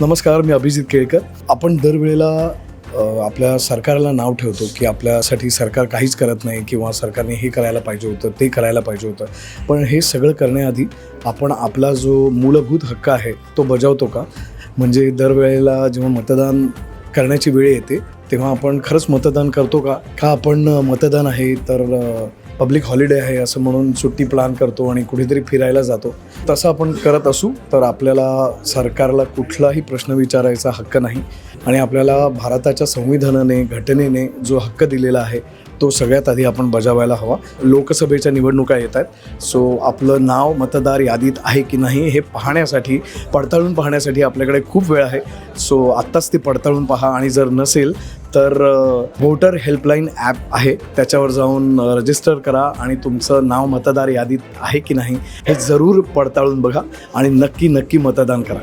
नमस्कार मी अभिजित केळकर. आपण दरवेळेला आपल्या सरकारला नाव ठेवतो की आपल्यासाठी सरकार काहीच करत नाही किंवा सरकारने हे करायला पाहिजे होतं ते करायला पाहिजे होतं. पण हे सगळं करण्याआधी आपण आपला जो मूलभूत हक्क आहे तो बजावतो का? म्हणजे दरवेळेला जेव्हा मतदान करण्याची वेळ येते तेव्हा आपण खरंच मतदान करतो का? का आपण मतदान आहे तर पब्लिक हॉलिडे आहे असं म्हणून सुट्टी प्लॅन करतो आणि कुठेतरी फिरायला जातो. तसं आपण करत असू तर आपल्याला सरकारला कुठलाही प्रश्न विचारायचा हक्क नाही. आणि आपल्याला भारताच्या संविधानाने घटनेने जो हक्क दिलेला आहे तो सगळ्यात आधी आपण बजावायला हवा. लोकसभेच्या निवडणुका येत आहेत. सो आपलं नाव मतदार यादीत आहे की नाही हे पाहण्यासाठी पडताळून पाहण्यासाठी आपल्याकडे खूप वेळ आहे. सो आत्ताच ती पडताळून पहा आणि जर नसेल तर वोटर हेल्पलाईन ॲप आहे. त्याच्यावर जाऊन रजिस्टर करा आणि तुमचं नाव मतदार यादीत आहे की नाही हे जरूर पडताळून बघा आणि नक्की नक्की मतदान करा.